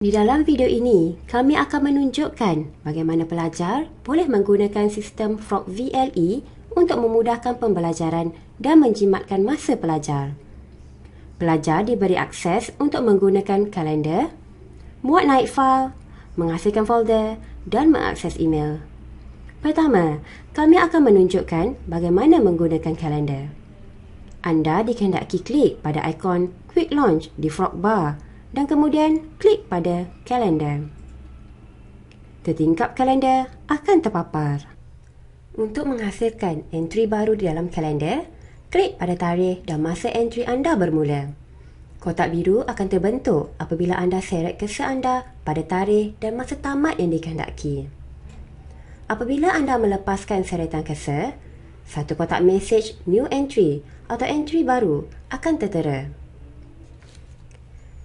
Di dalam video ini, kami akan menunjukkan bagaimana pelajar boleh menggunakan sistem Frog VLE untuk memudahkan pembelajaran dan menjimatkan masa pelajar. Pelajar diberi akses untuk menggunakan kalender, muat naik fail, menghasilkan folder dan mengakses email. Pertama, kami akan menunjukkan bagaimana menggunakan kalender. Anda dikehendaki klik pada ikon Quick Launch di Frog Bar dan kemudian klik pada kalender. Tertingkap kalender akan terpapar. Untuk menghasilkan entry baru di dalam kalender, klik pada tarikh dan masa entry anda bermula. Kotak biru akan terbentuk apabila anda seret kesel anda pada tarikh dan masa tamat yang dikehendaki. Apabila anda melepaskan seretan kesel, satu kotak mesej new entry atau entry baru akan tertera.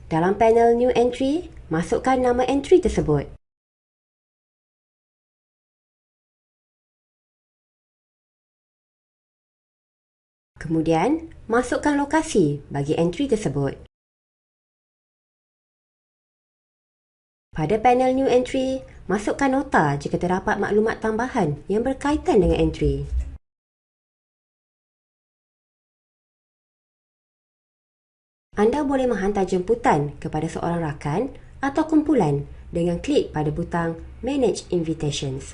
Dalam panel New Entry, masukkan nama entry tersebut. Kemudian, masukkan lokasi bagi entry tersebut. Pada panel New Entry, masukkan nota jika terdapat maklumat tambahan yang berkaitan dengan entry. Anda boleh menghantar jemputan kepada seorang rakan atau kumpulan dengan klik pada butang Manage Invitations.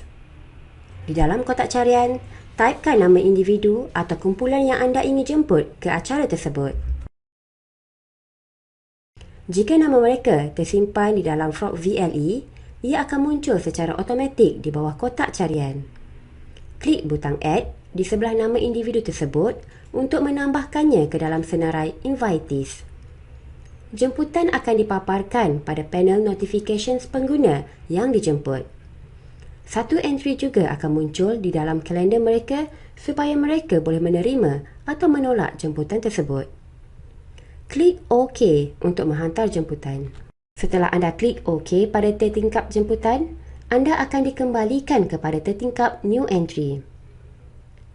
Di dalam kotak carian, typekan nama individu atau kumpulan yang anda ingin jemput ke acara tersebut. Jika nama mereka tersimpan di dalam Frog VLE, ia akan muncul secara automatik di bawah kotak carian. Klik butang Add di sebelah nama individu tersebut untuk menambahkannya ke dalam senarai Invitees jemputan akan dipaparkan pada panel notifications pengguna yang dijemput. Satu entry juga akan muncul di dalam kalender mereka supaya mereka boleh menerima atau menolak jemputan tersebut. Klik OK untuk menghantar jemputan. Setelah anda klik OK pada tertingkap jemputan, anda akan dikembalikan kepada tertingkap new entry.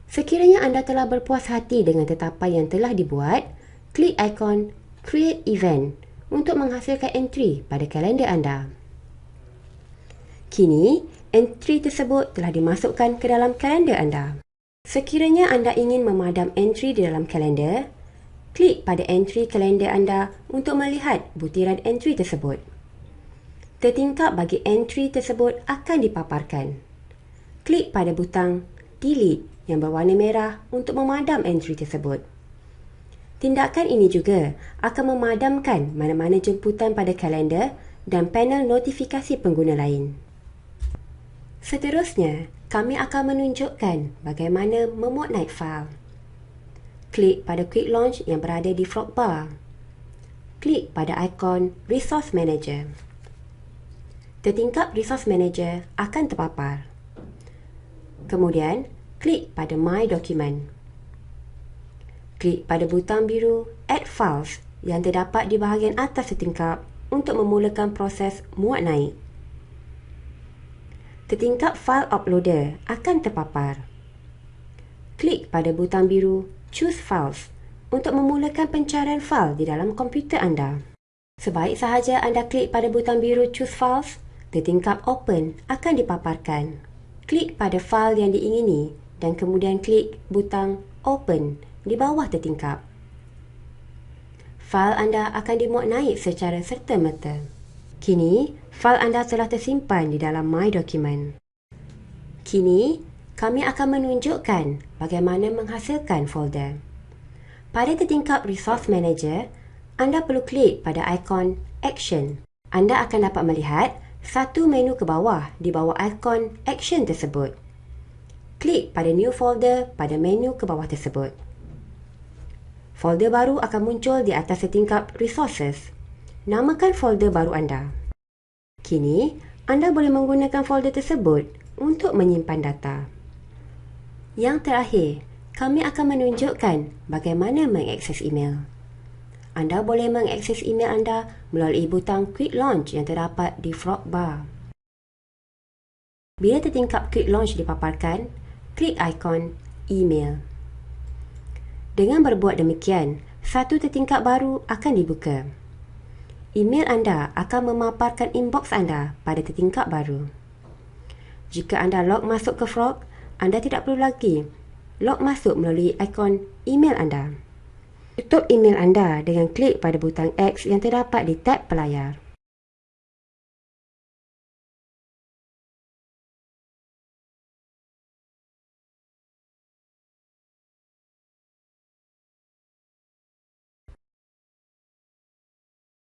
Sekiranya anda telah berpuas hati dengan tetapan yang telah dibuat, klik ikon create event untuk menghasilkan entry pada kalender anda. Kini, entry tersebut telah dimasukkan ke dalam kalender anda. Sekiranya anda ingin memadam entry di dalam kalender, klik pada entry kalender anda untuk melihat butiran entry tersebut. Tertingkap bagi entry tersebut akan dipaparkan. Klik pada butang delete yang berwarna merah untuk memadam entry tersebut. Tindakan ini juga akan memadamkan mana-mana jemputan pada kalender dan panel notifikasi pengguna lain. Seterusnya, kami akan menunjukkan bagaimana memuat naik fail. Klik pada Quick Launch yang berada di Frog Bar. Klik pada ikon Resource Manager. Tertingkap Resource Manager akan terpapar. Kemudian, klik pada My Document klik pada butang biru Add Files yang terdapat di bahagian atas setingkap untuk memulakan proses muat naik. Tertingkap file uploader akan terpapar. Klik pada butang biru Choose Files untuk memulakan pencarian fail di dalam komputer anda. Sebaik sahaja anda klik pada butang biru Choose Files, tertingkap Open akan dipaparkan. Klik pada fail yang diingini dan kemudian klik butang Open di bawah tertingkap. Fail anda akan dimuat naik secara serta-merta. Kini, fail anda telah tersimpan di dalam My Document. Kini, kami akan menunjukkan bagaimana menghasilkan folder. Pada tertingkap Resource Manager, anda perlu klik pada ikon Action. Anda akan dapat melihat satu menu ke bawah di bawah ikon Action tersebut. Klik pada New Folder pada menu ke bawah tersebut folder baru akan muncul di atas setingkap Resources. Namakan folder baru anda. Kini, anda boleh menggunakan folder tersebut untuk menyimpan data. Yang terakhir, kami akan menunjukkan bagaimana mengakses email. Anda boleh mengakses email anda melalui butang Quick Launch yang terdapat di Frog Bar. Bila tertingkap Quick Launch dipaparkan, klik ikon Email. Dengan berbuat demikian, satu tertingkap baru akan dibuka. email anda akan memaparkan inbox anda pada tertingkap baru. Jika anda log masuk ke Frog, anda tidak perlu lagi log masuk melalui ikon email anda. Tutup email anda dengan klik pada butang X yang terdapat di tab pelayar.